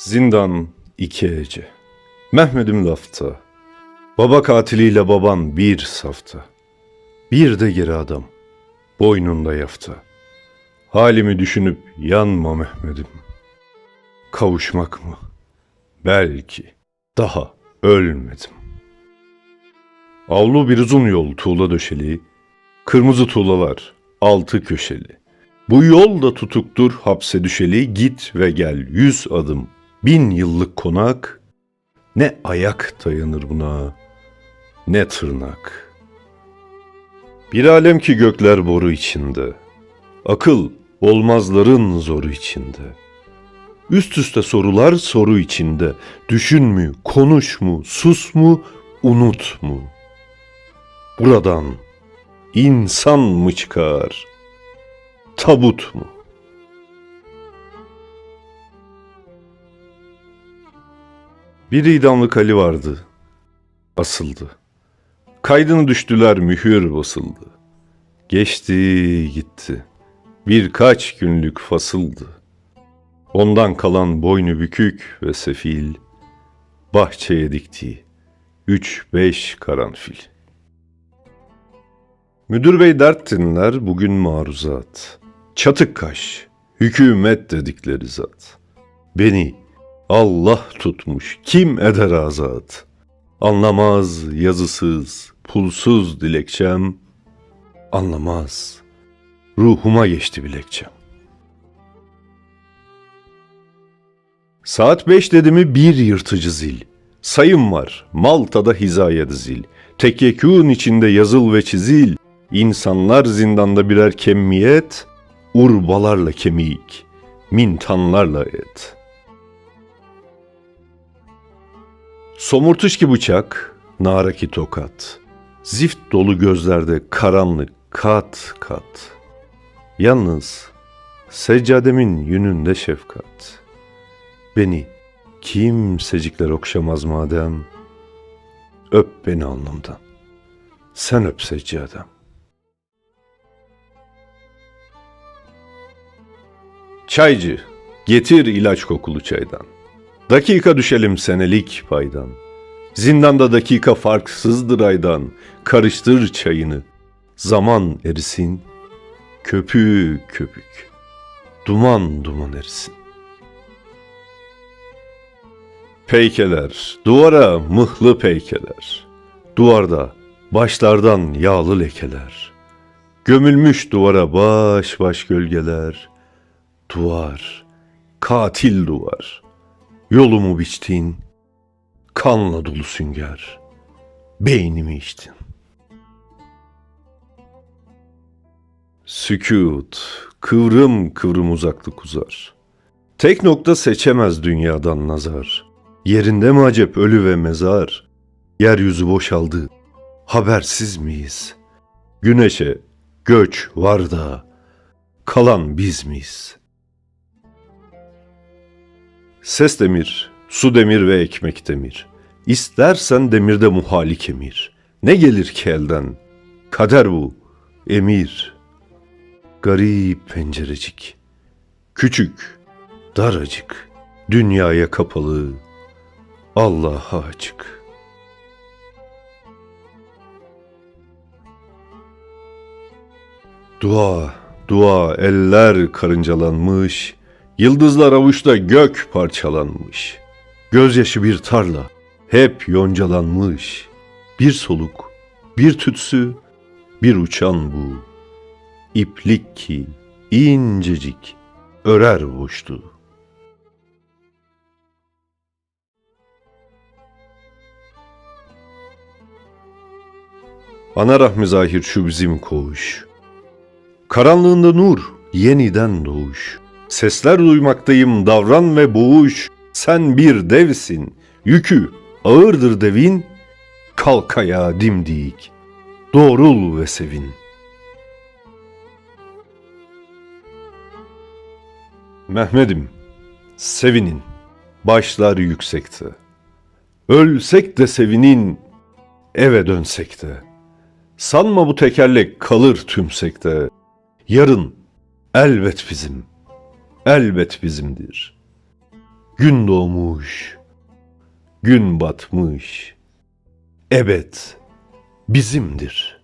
Zindan iki ece. Mehmet'im lafta. Baba katiliyle baban bir safta. Bir de geri adam. Boynunda yafta. Halimi düşünüp yanma Mehmet'im. Kavuşmak mı? Belki. Daha ölmedim. Avlu bir uzun yol tuğla döşeli. Kırmızı tuğlalar altı köşeli. Bu yol da tutuktur hapse düşeli git ve gel yüz adım bin yıllık konak ne ayak dayanır buna ne tırnak. Bir alem ki gökler boru içinde akıl olmazların zoru içinde. Üst üste sorular soru içinde düşün mü konuş mu sus mu unut mu? Buradan insan mı çıkar?'' tabut mu? Bir idamlık Ali vardı. Asıldı. Kaydını düştüler mühür basıldı. Geçti gitti. Birkaç günlük fasıldı. Ondan kalan boynu bükük ve sefil, bahçeye diktiği üç beş karanfil. Müdür bey dert dinler bugün maruzat. Çatık kaş, hükümet dedikleri zat. Beni Allah tutmuş kim eder azat. Anlamaz yazısız, pulsuz dilekçem. Anlamaz, ruhuma geçti bilekçem. Saat beş dedi mi bir yırtıcı zil. Sayım var, Malta'da hizaya dizil. Tekyekûn içinde yazıl ve çizil. İnsanlar zindanda birer kemmiyet, urbalarla kemik, mintanlarla et. Somurtuş ki bıçak, naraki tokat. Zift dolu gözlerde karanlık kat kat. Yalnız seccademin yününde şefkat. Beni kimsecikler okşamaz madem. Öp beni alnımdan. Sen öp seccadem. Çaycı, getir ilaç kokulu çaydan. Dakika düşelim senelik paydan. Zindanda dakika farksızdır aydan. Karıştır çayını. Zaman erisin. Köpük köpük. Duman duman erisin. Peykeler, duvara mıhlı peykeler. Duvarda başlardan yağlı lekeler. Gömülmüş duvara baş baş gölgeler. Duvar, katil duvar. Yolumu biçtin, kanla dolu sünger. Beynimi içtin. Sükut, kıvrım kıvrım uzaklık uzar. Tek nokta seçemez dünyadan nazar. Yerinde mi acep ölü ve mezar? Yeryüzü boşaldı. Habersiz miyiz? Güneşe göç var da kalan biz miyiz? Ses demir, su demir ve ekmek demir. İstersen demirde muhali kemir. Ne gelir ki elden? Kader bu, emir. Garip pencerecik. Küçük, daracık. Dünyaya kapalı. Allah'a açık. Dua, dua eller karıncalanmış, yıldızlar avuçta gök parçalanmış. Gözyaşı bir tarla, hep yoncalanmış. Bir soluk, bir tütsü, bir uçan bu. İplik ki incecik örer boştu. Ana rahmi zahir şu bizim koğuş. Karanlığında nur, yeniden doğuş. Sesler duymaktayım davran ve boğuş. Sen bir devsin, yükü ağırdır devin. Kalk ayağa dimdik, doğrul ve sevin. Mehmet'im, sevinin, başlar yüksekte. Ölsek de sevinin, eve dönsek de. Sanma bu tekerlek kalır tümsekte. Yarın elbet bizim, elbet bizimdir. Gün doğmuş, gün batmış. Evet, bizimdir.''